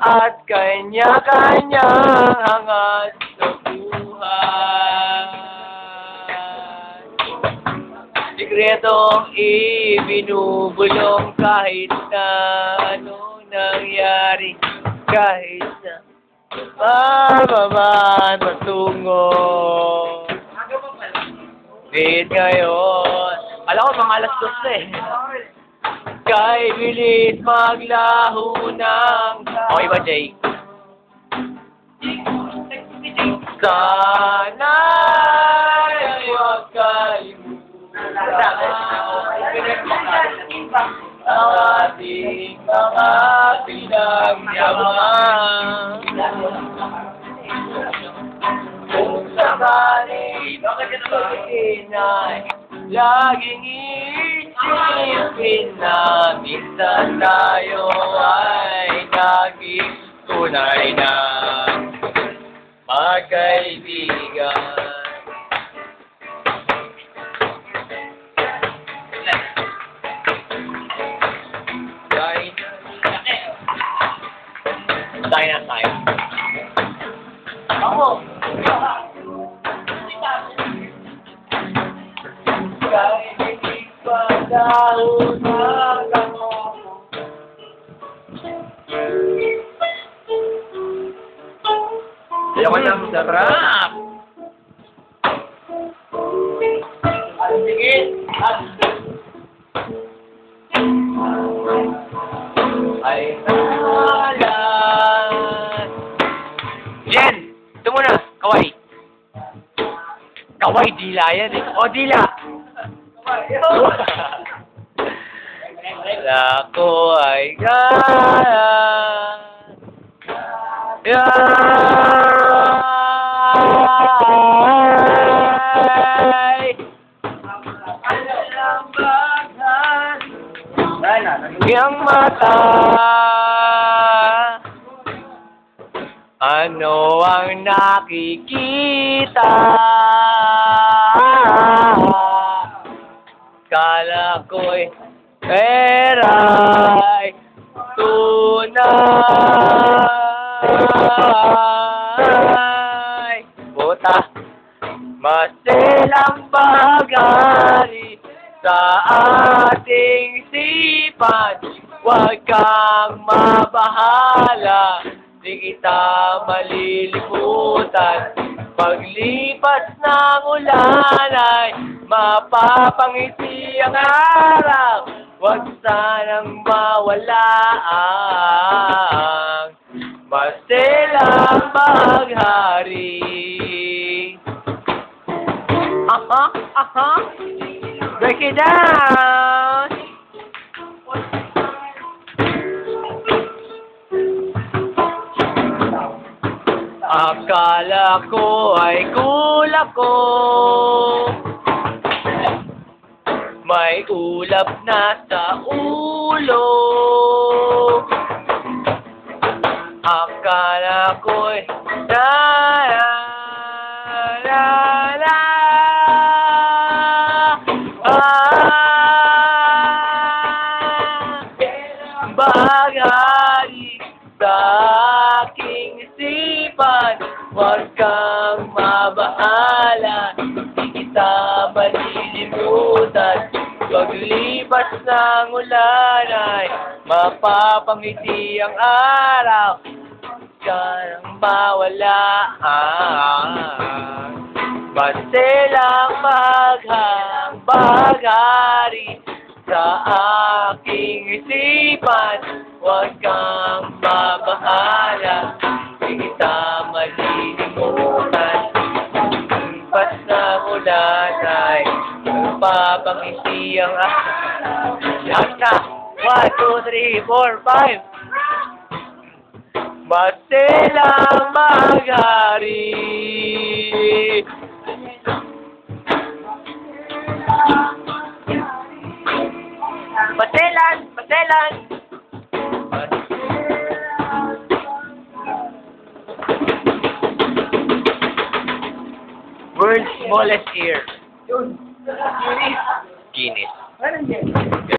at kanya-kanyang hangat sa buhay. Sikretong ibinubulong kahit na anong nangyari, kahit na pababan patungo. Wait ngayon. Alam ko, mga alas dos eh. Kay bilis maglaho ng... Okay ba, Jay? Sana ay huwag kalimutan ang ating mga pinagyaman. Kung sakali pagkakitin ay laging isipin na minsan tayo ay naging tunay na magkaibigan. Tayo na tayo. Ako. Kahit hindi pa daw Ayaw lang sarap. Ang sige. Ay nalan. Jen! Ito muna, kaway. Kaway, dila yan eh. O, dila! Wala ko ay kaya. Yay! Yang mata Ano ang nakikita? Kala ko'y peray tunay. Buta, masilang bagay sa ating sipan. Huwag kang mabahala, di kita malilimutan. Paglipas ng ulan ay mapapangiti ang araw. Huwag sanang mawala ang masilang maghari. Aha, aha. Break it down. Akala ko ay kulap ko May ulap na sa ulo Akala ko'y Bagay sa aking isipan. Huwag kang mabahala Di kita malilimutan. Paglipas ng ulan ay Mapapangiti ang araw. Huwag mawala. Masilang maghang bagari Sa aking isipan Huwag kang mabahala Di kita malilimutan Pas ng ulan ay Magpapangiti ang araw Lahat na! One, two, three, four, five! Masilang maghari Thailand. World's smallest ear. Guinness. Guinness.